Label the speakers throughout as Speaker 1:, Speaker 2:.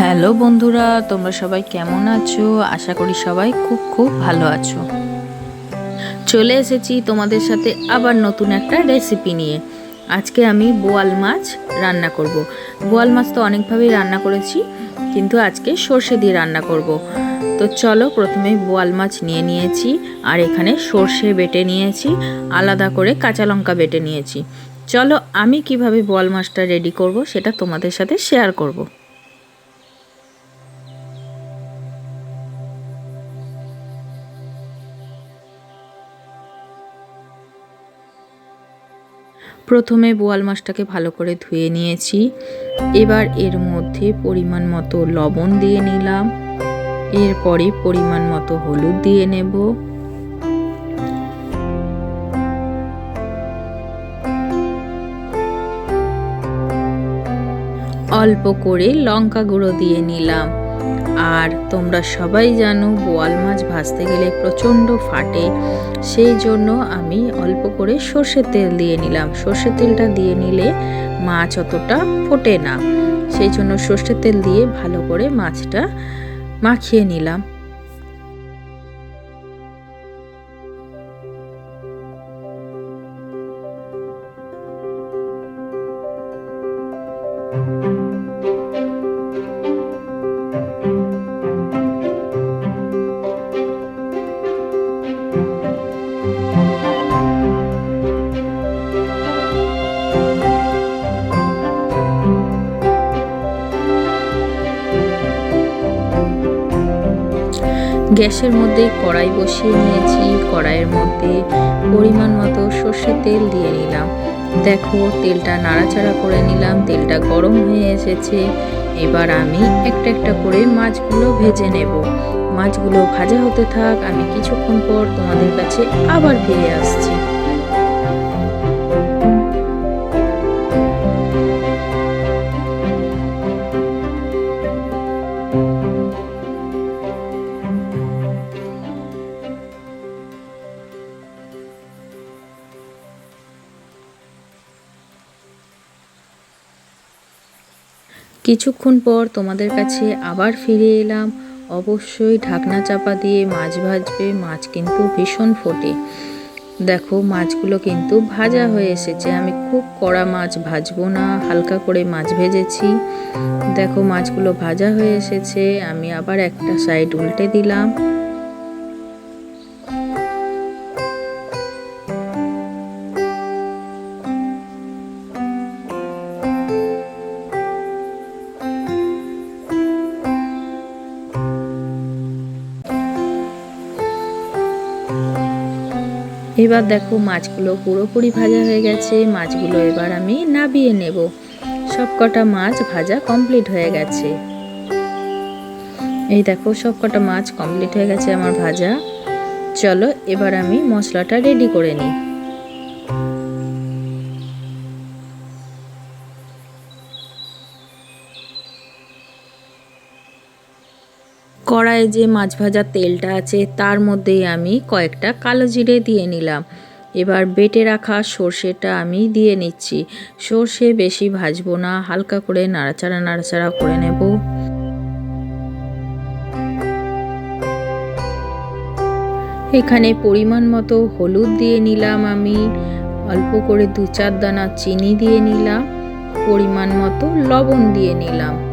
Speaker 1: Hello বন্ধুরা, তোমরা সবাই কেমন আছো আশা করি সবাই খুব খুব ভালো আছো চলে এসেছি তোমাদের সাথে আবার নতুন একটা রেসিপি নিয়ে আজকে আমি বোয়াল মাছ রান্না করব। বোয়াল মাছ তো অনেকভাবেই রান্না করেছি, কিন্তু আজকে সর্ষে দিয়ে রান্না করব। তো চলো প্রথমে বোয়াল মাছ নিয়ে নিয়েছি, আর এখানে সর্ষে বেটে নিয়েছি, আলাদা করে কাঁচা লঙ্কা বেটে নিয়েছি চলো আমি কীভাবে বোয়াল মাছটা রেডি করব সেটা তোমাদের সাথে শেয়ার করব। প্রথমে বোয়াল মাছটাকে ভালো করে ধুয়ে নিয়েছি। এবার এর মধ্যে পরিমাণ মতো লবণ দিয়ে নিলাম। এরপরে পরিমাণ মতো হলুদ দিয়ে নেব। অল্প করে লঙ্কা গুঁড়ো দিয়ে নিলাম। আর তোমরা সবাই জানো, বোয়াল মাছ ভাজতে গেলে প্রচণ্ড ফাটে। সেই জন্য আমি অল্প করে সর্ষের তেল দিয়ে নিলাম। সর্ষের তেলটা দিয়ে নিলে মাছ অতটা ফোটে না। সেই জন্য সর্ষের তেল দিয়ে ভালো করে মাছটা মাখিয়ে নিলাম। গ্যাসের মধ্যে কড়াই বসিয়ে নিয়েছি। কড়াইয়ের মধ্যে পরিমাণ মতো সর্ষের তেল দিয়ে নিলাম। দেখো, তেলটা নাড়াচাড়া করে নিলাম। তেলটা গরম হয়ে এসেছে। এবার আমি একটা একটা করে মাছগুলো ভেজে নেব। মাছগুলো ভাজা হতে থাক, আমি কিছুক্ষণ পর তোমাদের কাছে আবার ফিরে আসছি। কিছুক্ষণ পর তোমাদের কাছে আবার ফিরে এলাম। অবশ্যই ঢাকনা চাপা দিয়ে মাছ ভাজবে, মাছ কিন্তু ভীষণ ফোটে। দেখো, মাছগুলো কিন্তু ভাজা হয়ে এসেছে। আমি খুব কড়া মাছ ভাজবো না, হালকা করে মাছ ভেজেছি। দেখো, মাছগুলো ভাজা হয়ে এসেছে। আমি আবার একটা সাইড উল্টে দিলাম। এবার দেখো মাছগুলো পুরোপুরি ভাজা হয়ে গেছে, মাছগুলো এবার আমি নাবিয়ে নেব। সব কটা মাছ ভাজা কমপ্লিট হয়ে গেছে। এই দেখো সব কটা মাছ কমপ্লিট হয়ে গেছে আমার ভাজা। চলো এবার আমি মশলাটা রেডি করে নিই। কড়াইয়ে যে মাছ ভাজার তেলটা আছে, তার মধ্যেই আমি কয়েকটা কালো জিরে দিয়ে নিলাম। এবার বেটে রাখা সর্ষেটা আমি দিয়ে নিচ্ছি। সর্ষে বেশি ভাজবো না, হালকা করে নাড়াচাড়া নাড়াচাড়া করে নেব। এখানে পরিমাণ মতো হলুদ দিয়ে নিলাম আমি। অল্প করে দু চার দানা চিনি দিয়ে নিলাম। পরিমাণ মতো লবণ দিয়ে নিলাম।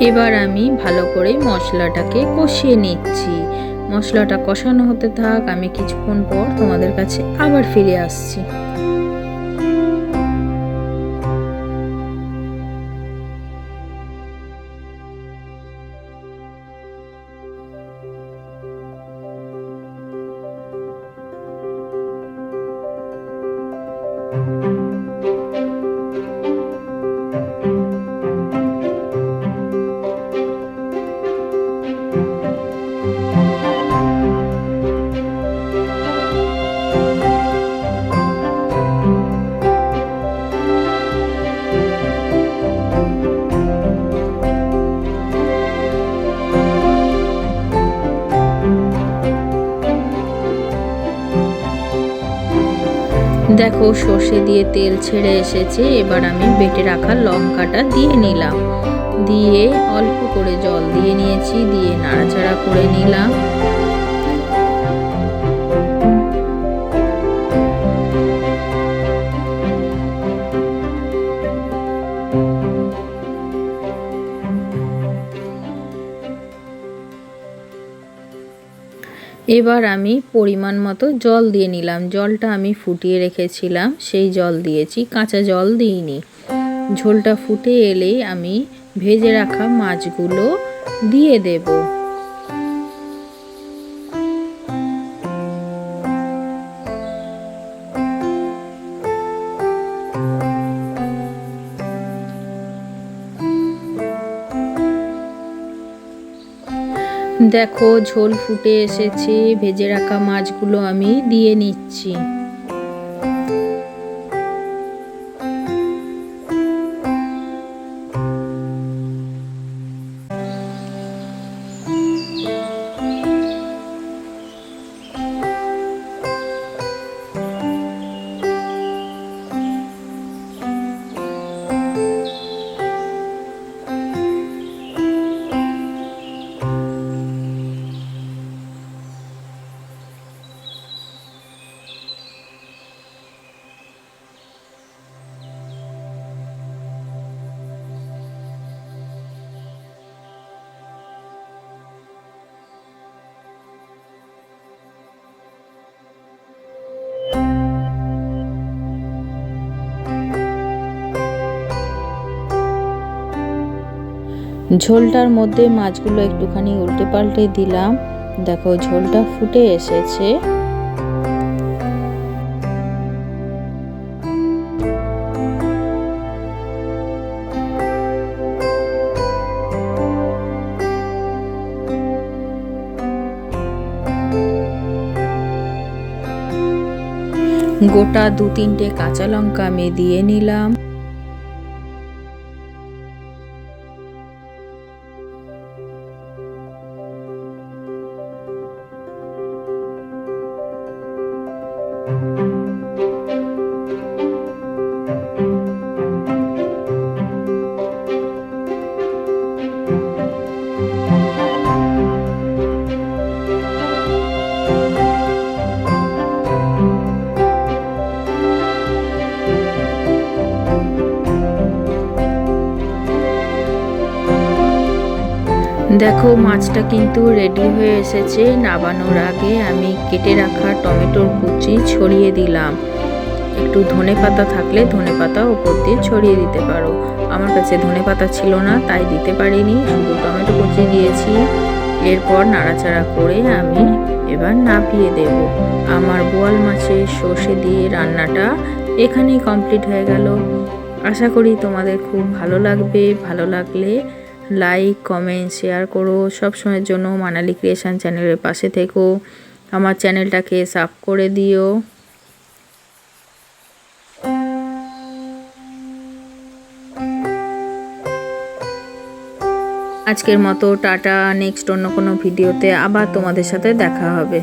Speaker 1: এবার আমি ভালো করে মশলাটাকে কষিয়ে নিচ্ছি। মশলাটা কষানো হতে থাক, আমি কিছুক্ষণ পর তোমাদের কাছে আবার ফিরে আসছি। thank you দেখো, সর্ষে দিয়ে তেল ছেড়ে এসেছে। এবার আমি বেটে রাখা লঙ্কাটা দিয়ে নিলাম। দিয়ে অল্প করে জল দিয়ে নিয়েছি, দিয়ে নাড়াচাড়া করে নিলাম। এবার আমি পরিমাণ মতো জল দিয়ে নিলাম। জলটা আমি ফুটিয়ে রেখেছিলাম, সেই জল দিয়েছি। কাঁচা জল দিইনি। ঝোলটা ফুটে এলেই আমি ভেজে রাখা মাছগুলো দিয়ে দেব। দেখো ঝোল ফুটে এসেছে ভেজে রাখা মাছগুলো আমি দিয়ে নিচ্ছি। ঝোলটার মধ্যে মাছগুলো একটুখানি উল্টে পাল্টে দিলাম। দেখো, ঝোলটা ফুটে এসেছে। গোটা দু তিনটে কাঁচা লঙ্কা আমি দিয়ে নিলাম। দেখো, মাছটা কিন্তু রেডি হয়ে এসেছে। নাবানোর আগে আমি কেটে রাখা টমেটোর কুচি ছড়িয়ে দিলাম। একটু ধনে পাতা থাকলে ধনে পাতা ওপর দিয়ে ছড়িয়ে দিতে পারো। আমার কাছে ধনে পাতা ছিল না, তাই দিতে পারিনি। শুধু টমেটো কুচি দিয়েছি। এরপর নাড়াচাড়া করে আমি এবার নাপিয়ে দেব। আমার বোয়াল মাছের সর্ষে দিয়ে রান্নাটা এখানেই কমপ্লিট হয়ে গেল। আশা করি তোমাদের খুব ভালো লাগবে। ভালো লাগলে লাইক কমেন্ট শেয়ার করো। সবসময়ের জন্য মানালি ক্রিয়েশন চ্যানেলের পাশে থেকো। আমার চ্যানেলটাকে সাব করে দিও। আজকের মতো টাটা। নেক্সট অন্য কোনো ভিডিওতে আবার তোমাদের সাথে দেখা হবে।